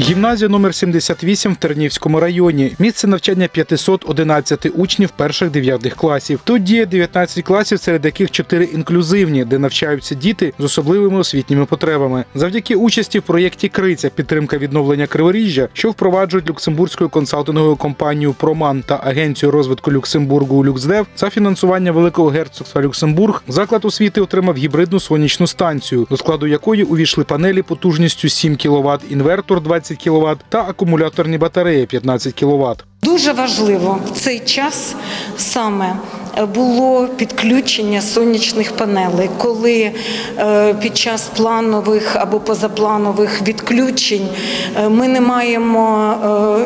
Гімназія номер 78 в Тернівському районі. Місце навчання 511 учнів перших 9 класів. Тут діє 19 класів, серед яких 4 інклюзивні, де навчаються діти з особливими освітніми потребами. Завдяки участі в проєкті Криця підтримка відновлення Криворіжжя, що впроваджують люксембурзькою консалтинговою компанією Проман та агенцію розвитку Люксембургу Люксдев за фінансування Великого герцогства Люксембург. Заклад освіти отримав гібридну сонячну станцію, до складу якої увійшли панелі потужністю 7 кВт, інвертор 20 кВт та акумуляторні батареї 15 кВт. Дуже важливо в цей час саме було підключення сонячних панелей, коли е, під час планових або позапланових відключень е, ми не маємо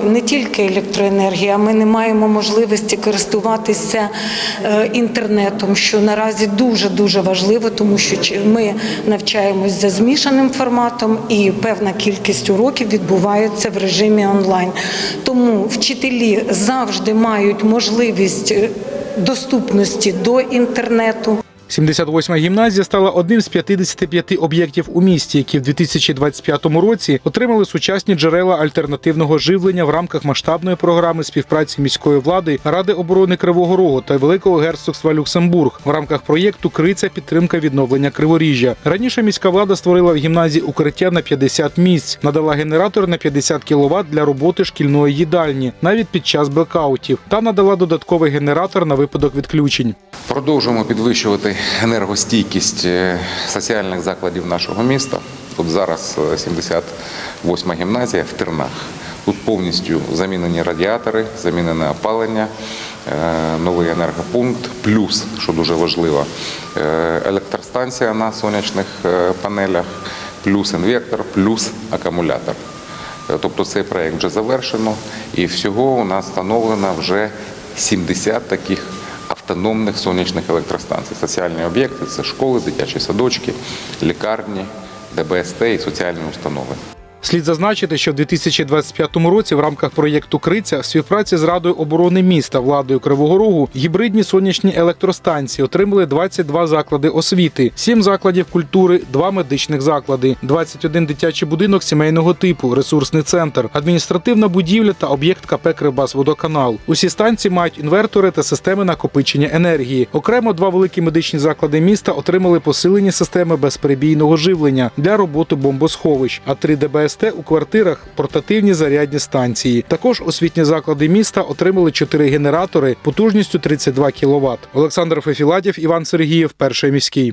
е, не тільки електроенергії, а ми не маємо можливості користуватися інтернетом, що наразі дуже дуже важливо, тому що ми навчаємось за змішаним форматом, і певна кількість уроків відбувається в режимі онлайн. Тому вчителі завжди мають можливість доступності до інтернету. 78-ма гімназія стала одним з 55 об'єктів у місті, які в 2025 році отримали сучасні джерела альтернативного живлення в рамках масштабної програми співпраці міської влади, Ради оборони Кривого Рогу та Великого герцогства Люксембург в рамках проєкту Криця підтримка відновлення Криворіжжя. Раніше міська влада створила в гімназії укриття на 50 місць, надала генератор на 50 кВт для роботи шкільної їдальні, навіть під час блекаутів, та надала додатковий генератор на випадок відключень. Продовжуємо підвищувати енергостійкість е, соціальних закладів нашого міста. От зараз е, 78 гімназія в Тернах. Тут повністю замінені радіатори, замінене опалення, е, новий енергопункт, плюс, що дуже важливо, е, електростанція на сонячних е, панелях, плюс інвертор, плюс акумулятор. Е, Тобто цей проект вже завершено, і всього у нас встановлено вже 70 таких автономних сонячних електростанцій. Соціальні об'єкти це школи, дитячі садочки, лікарні, ДБСТ і соціальні установи. Слід зазначити, що в 2025 році в рамках проєкту Криця в співпраці з Радою оборони міста владою Кривого Рогу гібридні сонячні електростанції отримали 22 заклади освіти, 7 закладів культури, 2 медичних заклади, 21 дитячий будинок сімейного типу, ресурсний центр, адміністративна будівля та об'єкт КП Кривбасводоканал. Усі станції мають інвертори та системи накопичення енергії. Окремо два великі медичні заклади міста отримали посилені системи безперебійного живлення для роботи бомбосховищ, а 3 ДБСТ у квартирах портативні зарядні станції. Також освітні заклади міста отримали 4 генератори потужністю 32 кВт. Олександр Фефіладів, Іван Сергієв, перший міський.